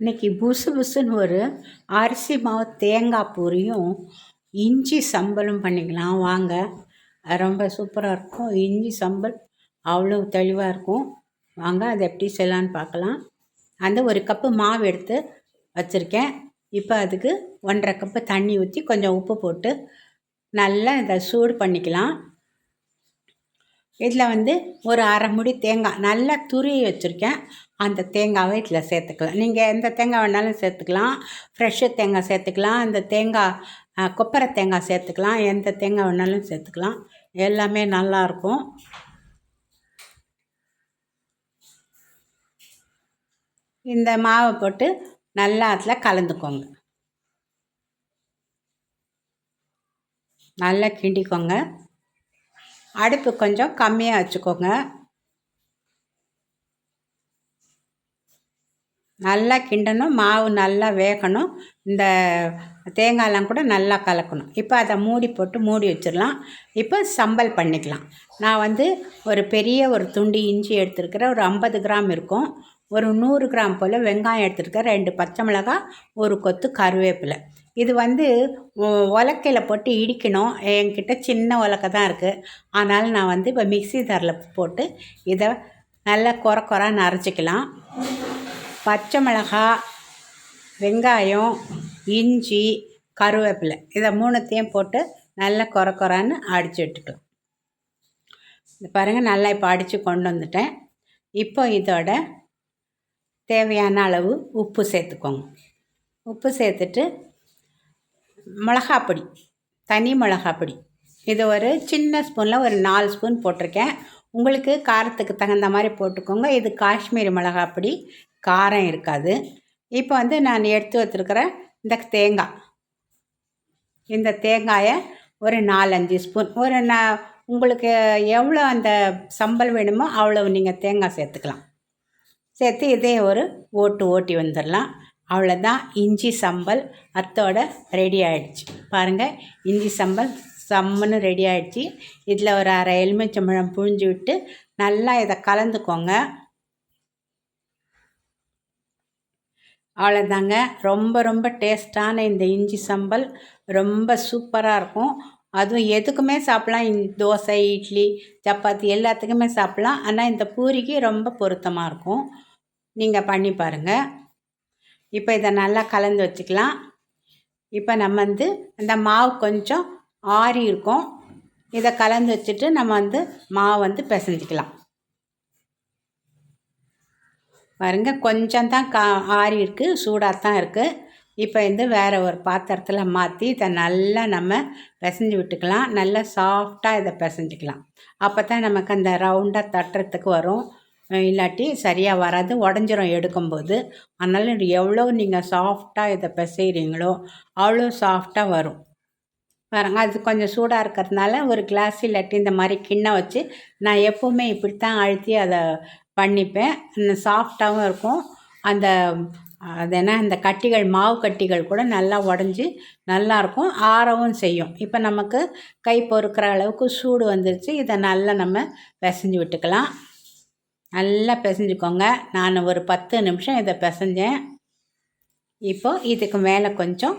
இன்னைக்கு புசு புசுன்னு ஒரு அரிசி மாவு தேங்காய் பூரியும் இஞ்சி சம்பலும் பண்ணிக்கலாம். வாங்க. ரொம்ப சூப்பராக இருக்கும். இஞ்சி சம்பல் அவ்வளோ தெளிவாக இருக்கும். வாங்க அதை எப்படி செய்யலான்னு பார்க்கலாம். அந்த ஒரு கப்பு மாவு எடுத்து வச்சுருக்கேன். இப்போ அதுக்கு ஒன்றரை கப்பு தண்ணி ஊற்றி கொஞ்சம் உப்பு போட்டு நல்லா இதை சூடு பண்ணிக்கலாம். இதில் வந்து ஒரு அரை முடி தேங்காய் நல்லா துருவி வச்சுருக்கேன். அந்த தேங்காவை இதில் சேர்த்துக்கலாம். நீங்கள் எந்த தேங்காய் வேணாலும் சேர்த்துக்கலாம். ஃப்ரெஷ்ஷு தேங்காய் சேர்த்துக்கலாம். அந்த தேங்காய் கொப்பரை தேங்காய் சேர்த்துக்கலாம். எந்த தேங்காய் வேணாலும் சேர்த்துக்கலாம். எல்லாமே நல்லாயிருக்கும் இந்த மாவை போட்டு நல்லா அதில் கலந்துக்கோங்க. நல்லா கிண்டிக்கோங்க. அடுப்பு கொஞ்சம் கம்மியாக வச்சுக்கோங்க. நல்லா கிண்டணும் மாவு நல்லா வேகணும். இந்த தேங்காயெலாம் கூட நல்லா கலக்கணும். இப்போ அதை மூடி போட்டு மூடி வச்சிடலாம். இப்போ சம்பல் பண்ணிக்கலாம். நான் வந்து ஒரு பெரிய ஒரு துண்டு இஞ்சி எடுத்துருக்கிறேன் ஒரு ஐம்பது கிராம் இருக்கும். ஒரு நூறு கிராம் போல் வெங்காயம் எடுத்துருக்கேன் ரெண்டு பச்சை மிளகாய் ஒரு கொத்து கருவேப்பிலை. இது வந்து உலக்கையில் போட்டு இடிக்கணும். என்கிட்ட சின்ன உலக்கை தான் இருக்குது ஆனாலும் நான் வந்து இப்போ மிக்சி தரில் போட்டு இதை நல்லா குறை குறான்னு அரைச்சிக்கலாம் பச்சை மிளகாய் வெங்காயம் இஞ்சி கருவேப்பிலை இதை மூணுத்தையும் போட்டு நல்லா குறை குறான்னு அடித்து விட்டுக்கலாம். இது பாருங்கள் நல்லா இப்போ அடித்து கொண்டு வந்துட்டேன். இப்போ இதோட தேவையான அளவு உப்பு சேர்த்துக்கோங்க. உப்பு சேர்த்துட்டு மிளகாப்பொடி தனி மிளகாப்பொடி. இது ஒரு சின்ன ஸ்பூனில் ஒரு நாலு ஸ்பூன் போட்டிருக்கேன். உங்களுக்கு காரத்துக்கு தகுந்த மாதிரி போட்டுக்கோங்க. இது காஷ்மீரி மிளகாப்பொடி காரம் இருக்காது. இப்போ வந்து நான் எடுத்து வச்சுருக்கிற இந்த தேங்காய். இந்த தேங்காயை ஒரு நாலஞ்சு ஸ்பூன் ஒரு நான் உங்களுக்கு எவ்வளோ அந்த சம்பல் வேணுமோ அவ்வளோ நீங்கள் தேங்காய் சேர்த்துக்கலாம். சேர்த்து இதே ஒரு ஓட்டு ஓட்டி வந்துடலாம். அவ்வளோதான் இஞ்சி சம்பல் அத்தோட ரெடி ஆகிடுச்சு பாருங்கள் இஞ்சி சம்பல் சம்முன்னு ரெடி ஆகிடுச்சு இதில் ஒரு அரை எலுமிச்சம்பழம் புழிஞ்சு விட்டு நல்லா இதை கலந்துக்கோங்க. அவ்வளோதாங்க ரொம்ப ரொம்ப டேஸ்ட்டான இந்த இஞ்சி சம்பல். ரொம்ப சூப்பராக இருக்கும். அதுவும் எதுக்குமே சாப்பிட்லாம். தோசை இட்லி சப்பாத்தி எல்லாத்துக்குமே சாப்பிட்லாம். ஆனால் இந்த பூரிக்கு ரொம்ப பொருத்தமாக இருக்கும். நீங்கள் பண்ணி பாருங்கள் இப்போ இதை நல்லா கலந்து வச்சுக்கலாம். இப்போ நம்ம வந்து அந்த மாவு கொஞ்சம் ஆறி இருக்கும். இதை கலந்து வச்சுட்டு நம்ம வந்து மாவு வந்து பிசைஞ்சிக்கலாம். பாருங்க கொஞ்சம் தான் கா ஆறி இருக்குது சூடாக தான் இருக்குது இப்போ வந்து வேறு ஒரு பாத்திரத்தில் மாற்றி இதை நல்லா நம்ம பிசைஞ்சு விட்டுக்கலாம். நல்லா சாஃப்டாக இதை பிசைஞ்சிக்கலாம். அப்போ தான் நமக்கு அந்த ரவுண்டாக தட்டுறதுக்கு வரும். இல்லாட்டி சரியாக வராது உடஞ்சிரும் எடுக்கும்போது. அதனால் எவ்வளோ நீங்கள் சாஃப்டாக இதை பிசைகிறீங்களோ அவ்வளோ சாஃப்டாக வரும். பாருங்க அது கொஞ்சம் சூடாக இருக்கிறதுனால ஒரு கிளாஸ் இல்லாட்டி இந்த மாதிரி கிண்ணம் வச்சு நான் எப்போவுமே இப்படி தான் அழுத்தி அதை பண்ணிப்பேன். சாஃப்டாகவும் இருக்கும். அந்த அது என்ன இந்த கட்டிகள் மாவு கட்டிகள் கூட நல்லா உடஞ்சி நல்லாயிருக்கும் ஆறவும் செய்யும். இப்போ நமக்கு கை பொறுக்கிற அளவுக்கு சூடு வந்துருச்சு. இதை நல்லா நம்ம பிசைஞ்சு விட்டுக்கலாம். நல்லா பிசைஞ்சுக்கோங்க. நான் ஒரு பத்து நிமிஷம் இதை பிசைஞ்சேன். இப்போது இதுக்கு மேலே கொஞ்சம்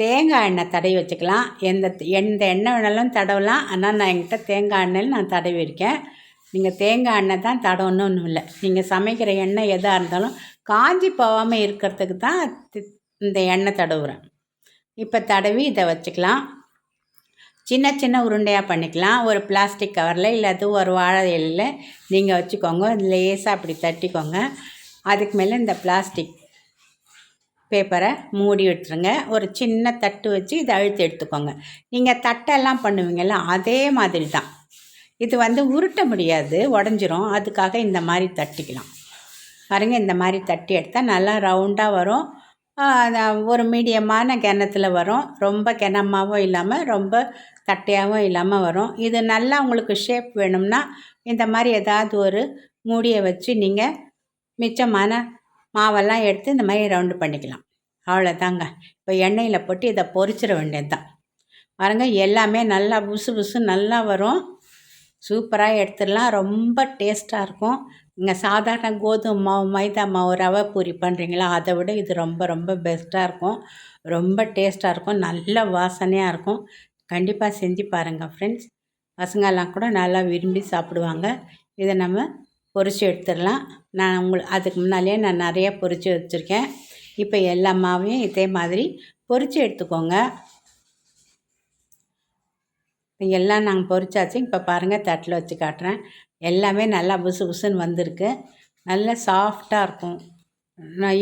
தேங்காய் எண்ணெய் தடவி வச்சுக்கலாம். எந்த எந்த எண்ணெய் வேணாலும் தடவலாம். ஆனால் நான் என்கிட்ட தேங்காய் எண்ணெயில் நான் தடவி இருக்கேன். நீங்கள் தேங்காய் எண்ணெய் தான் தடவணும் ஒன்றும் இல்லை. நீங்கள் சமைக்கிற எண்ணெய் எதாக இருந்தாலும் காஞ்சி போகாமல் இருக்கிறதுக்கு தான் இந்த எண்ணெய் தடவுறேன். இப்போ தடவி இதை வச்சுக்கலாம். சின்ன சின்ன உருண்டையாக பண்ணிக்கலாம். ஒரு பிளாஸ்டிக் கவரில் இல்லாது ஒரு வாழை இலையில் நீங்கள் வச்சுக்கோங்க. லேசாக அப்படி தட்டிக்கோங்க. அதுக்கு மேலே இந்த பிளாஸ்டிக் பேப்பரை மூடி விட்டுருங்க. ஒரு சின்ன தட்டு வச்சு இதை அழுத்தி எடுத்துக்கோங்க. நீங்கள் தட்டெல்லாம் பண்ணுவீங்கள்ல அதே மாதிரி தான் இது வந்து உருட்ட முடியாது உடஞ்சிரும். அதுக்காக இந்த மாதிரி தட்டிக்கலாம். பாருங்கள் இந்த மாதிரி தட்டி எடுத்தால் நல்லா ரவுண்டாக வரும். ஒரு மீடியமான கிணத்துல வரும். ரொம்ப கிணமாகவும் இல்லாமல் ரொம்ப தட்டையாகவும் இல்லாமல் வரும். இது நல்லா உங்களுக்கு ஷேப் வேணும்னா இந்த மாதிரி ஏதாவது ஒரு மூடியை வச்சு நீங்கள் மிச்சமான மாவெல்லாம் எடுத்து இந்த மாதிரி ரவுண்டு பண்ணிக்கலாம். அவ்வளோதாங்க இப்போ எண்ணெயில் போட்டு இதை பொரிச்சிட வேண்டியது தான் பாருங்க எல்லாமே நல்லா புசு புசு நல்லா வரும். சூப்பராக எடுத்துடலாம். ரொம்ப டேஸ்ட்டாக இருக்கும். இங்கே சாதாரண கோதுமை மாவு மைதா மாவு ரவை பூரி பண்ணுறீங்களா அதை விட இது ரொம்ப ரொம்ப பெஸ்ட்டாக இருக்கும். ரொம்ப டேஸ்ட்டாக இருக்கும். நல்ல வாசனையாக இருக்கும். கண்டிப்பாக செஞ்சு பாருங்கள் ஃப்ரெண்ட்ஸ் பசங்கள்லாம் கூட நல்லா விரும்பி சாப்பிடுவாங்க. இதை நம்ம பொரித்து எடுத்துடலாம். நான் உங்களுக்கு அதுக்கு முன்னாலேயே நான் நிறைய பொரித்து வச்சுருக்கேன். இப்போ எல்லா மாவையும் இதே மாதிரி பொரித்து எடுத்துக்கோங்க. எல்லாம் நாங்கள் பொரிச்சாச்சு. இப்போ பாருங்கள் தட்டில் வச்சு காட்டுறேன். எல்லாமே நல்லா புசு புசுன்னு வந்திருக்கு. நல்லா சாஃப்டாக இருக்கும்.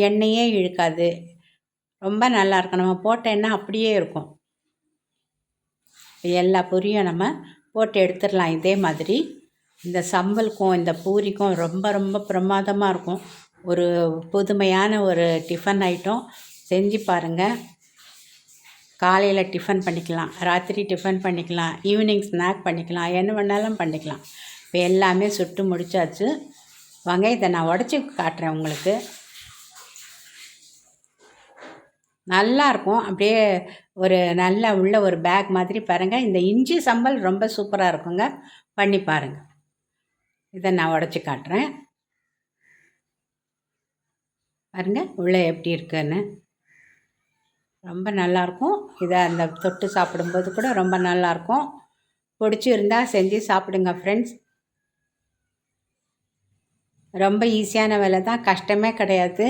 எண்ணெயே இழுக்காது. ரொம்ப நல்லாயிருக்கும் நம்ம போட்ட எண்ணெய் அப்படியே இருக்கும். எல்லா பொரியும் நம்ம போட்டு எடுத்துடலாம். இதே மாதிரி இந்த சம்பலுக்கும் இந்த பூரிக்கும் ரொம்ப ரொம்ப பிரமாதமாக இருக்கும். ஒரு புதுமையான ஒரு டிஃபன் ஐட்டம். செஞ்சு பாருங்கள் காலையில் டிஃபன் பண்ணிக்கலாம். ராத்திரி டிஃபன் பண்ணிக்கலாம். ஈவினிங் ஸ்நாக் பண்ணிக்கலாம். என்ன வேணாலும் பண்ணிக்கலாம். இப்போ எல்லாமே சுட்டு முடித்தாச்சு வாங்க இதை நான் உடச்சி காட்டுறேன் உங்களுக்கு. நல்லாயிருக்கும் அப்படியே ஒரு நல்ல உள்ள ஒரு பேக் மாதிரி பாருங்கள் இந்த இஞ்சி சம்பல் ரொம்ப சூப்பராக இருக்குங்க. பண்ணி பாருங்கள் இதை நான் உடச்சி காட்டுறேன். பாருங்கள் உள்ளே எப்படி இருக்குன்னு. ரொம்ப நல்லாயிருக்கும் இதை அந்த தொட்டு சாப்பிடும்போது கூட ரொம்ப நல்லாயிருக்கும் பிடிச்சி இருந்தால் செஞ்சு சாப்பிடுங்க ஃப்ரெண்ட்ஸ் ரொம்ப ஈஸியான வேலை தான். கஷ்டமே கிடையாது.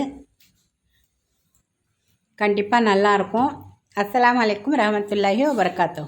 கண்டிப்பாக நல்லாயிருக்கும். அஸ்லாம் வலைக்கம் ரஹமத்துல்லாஹி வபர்காத்தூ